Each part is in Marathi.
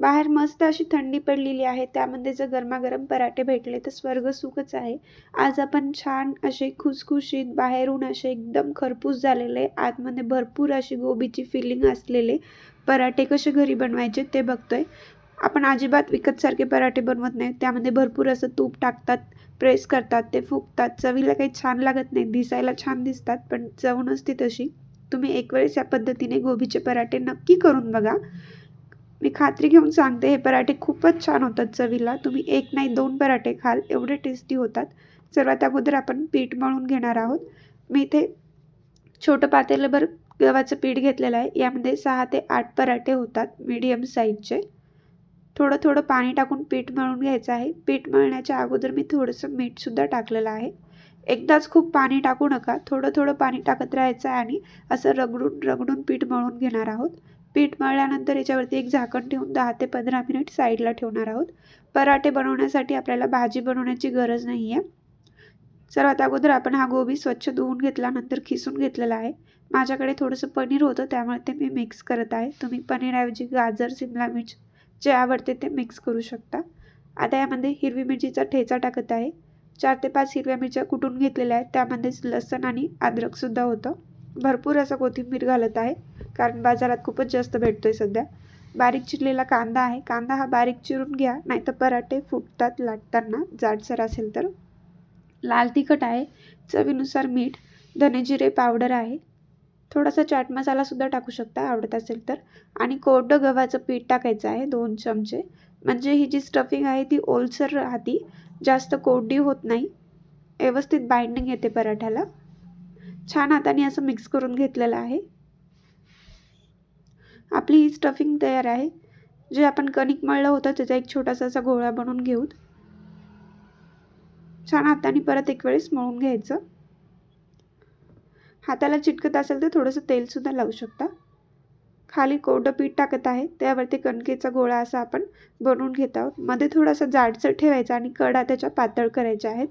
बाहेर मस्त अशी थंडी पडलेली आहे त्यामध्ये जर गरमागरम पराठे भेटले तर स्वर्ग सुखच आहे. आज आपण छान असे खुसखुशीत बाहेरून असे एकदम खरपूस झालेले आतमध्ये भरपूर अशी गोबीची फिलिंग असलेले पराठे कसे घरी बनवायचे ते बघतोय. आपण अजिबात विकतसारखे पराठे बनवत नाही त्यामध्ये भरपूर असं तूप टाकतात प्रेस करतात ते फुगतात. चवीला काही छान लागत नाही दिसायला छान दिसतात पण चव नसते तशी. तुम्ही एक वेळेस या पद्धतीने गोबीचे पराठे नक्की करून बघा. मी खात्री घेऊन सांगते हे पराठे खूपच छान होतात चवीला. तुम्ही एक नाही दोन पराठे खाल एवढे टेस्टी होतात. सर्वात अगोदर आपण पीठ मळून घेणार आहोत. मी इथे छोटं पातेलंभर गव्हाचं पीठ घेतलेलं आहे. यामध्ये सहा ते आठ पराठे होतात मीडियम साईजचे थोडं थोडं पाणी टाकून पीठ मळून घ्यायचं आहे. पीठ मळण्याच्या अगोदर मी थोडंसं मीठसुद्धा टाकलेलं आहे. एकदाच खूप पाणी टाकू नका. थोडं थोडं पाणी टाकत राहायचं आहे आणि असं रगडून रगडून पीठ मळून घेणार आहोत. पीठ मळल्यानंतर याच्यावरती एक झाकण ठेवून दहा ते पंधरा मिनिट साईडला ठेवणार आहोत. पराठे बनवण्यासाठी आपल्याला भाजी बनवण्याची गरज नाही आहे सर्वात अगोदर आपण हा गोबी स्वच्छ धुवून घेतल्यानंतर खिसून घेतलेला आहे. माझ्याकडे थोडंसं पनीर होतं त्यामुळे ते मी मिक्स करत आहे. तुम्ही पनीरऐवजी गाजर सिमला मिर्च जे आवडते ते मिक्स करू शकता. आता यामध्ये हिरवी मिरचीचा ठेचा टाकत आहे. चार ते पाच हिरव्या मिरच्या कुटून घेतलेल्या आहेत. त्यामध्येच लसण आणि अद्रकसुद्धा होतं. भरपूर असं कोथिंबीर घालत आहे. कारण बाजारात खूपच जास्त भेटतो आहे सध्या. बारीक चिरलेला कांदा आहे. कांदा हा बारीक चिरून घ्या नाहीतर पराठे फुटतात लाटताना. जाडसर असेल तर. लाल तिखट आहे. चवीनुसार मीठ धनेजिरे पावडर आहे. थोडासा चाट मसालासुद्धा टाकू शकता आवडत असेल तर. आणि कोरडं गव्हाचं पीठ टाकायचं आहे दोन चमचे. म्हणजे ही जी स्टफिंग आहे ती ओलसर राहती. जास्त कोरडी होत नाही. व्यवस्थित बाइंडिंग येते पराठ्याला. छान हाताने असं मिक्स करून घेतलेलं आहे. आपली ही स्टफिंग तयार आहे. जे आपण कणिक मळलं होतं त्याचा एक छोटासा असा गोळा बनवून घेऊ. छान हाताने परत एक वेळेस मळून घ्यायचं. हाताला चिटकत असेल तर थोडंसं तेलसुद्धा लावू शकता. खाली कोरडं पीठ टाकत आहे. त्यावरती कणकेचा गोळा असा आपण बनवून घेत आहोत. मध्ये थोडासा जाडसर ठेवायचा आणि कडा त्याच्या पातळ करायच्या आहेत.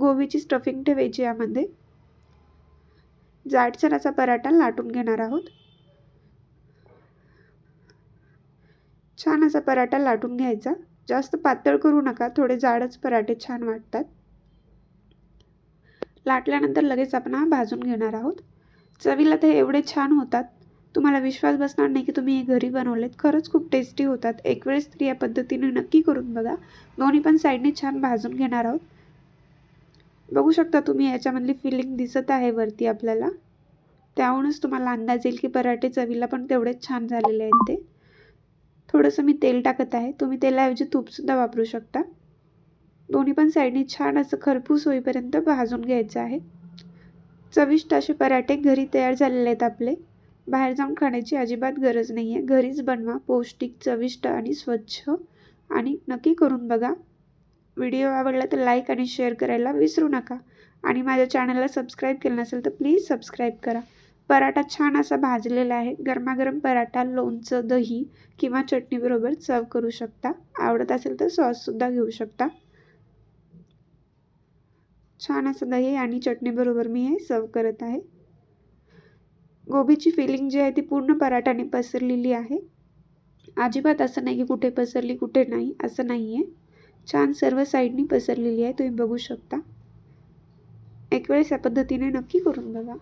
गोबीची स्टफिंग ठेवायची यामध्ये. जाडसर असा पराठा लाटून घेणार आहोत. छान असा पराठा लाटून घ्यायचा. जास्त पातळ करू नका थोडे जाडच पराठे छान वाटतात. लाटल्यानंतर लगेच आपण हा भाजून घेणार आहोत. चवीला ते एवढे छान होतात. तुम्हाला विश्वास बसणार नाही की तुम्ही हे घरी बनवलेत. खरंच खूप टेस्टी होतात. एक वेळेस तरी या पद्धतीने नक्की करून बघा. दोन्ही पण साईडने छान भाजून घेणार आहोत. बघू शकता तुम्ही याच्यामधली फिलिंग दिसत आहे वरती आपल्याला. त्याहूनच तुम्हाला अंदाज येईल की पराठे चवीला पण तेवढेच छान झालेले आहेत ते. थोडंसं मी तेल टाकत आहे. तुम्ही तेलाऐवजी तूपसुद्धा वापरू शकता. दोन्ही पण साईडने छान असं खरपूस होईपर्यंत भाजून घ्यायचं आहे. चविष्ट असे पराठे घरी तयार झालेले आहेत आपले. बाहेर जाऊन खाण्याची अजिबात गरज नाही आहे घरीच बनवा. पौष्टिक चविष्ट आणि स्वच्छ. आणि नक्की करून बघा. व्हिडिओ आवडला तर लाईक आणि शेअर करायला विसरू नका. आणि माझ्या चॅनलला सबस्क्राईब केलं नसेल तर प्लीज सबस्क्राईब करा. पराठा छान असा भाजलेला आहे. गरमागरम पराठा लोणचं दही किंवा चटणीबरोबर सर्व करू शकता. आवडत असेल तर सॉससुद्धा घेऊ शकता. छान असं दही आणि चटणीबरोबर मी हे सर्व करत आहे. गोबीची फिलिंग जी आहे ती पूर्ण पराठाने पसरलेली आहे. अजिबात असं नाही की कुठे पसरली कुठे नाही असं नाही आहे छान सर्व साईडनी पसरलेली आहे तुम्ही बघू शकता. एक वेळेस या पद्धतीने नक्की करून बघा.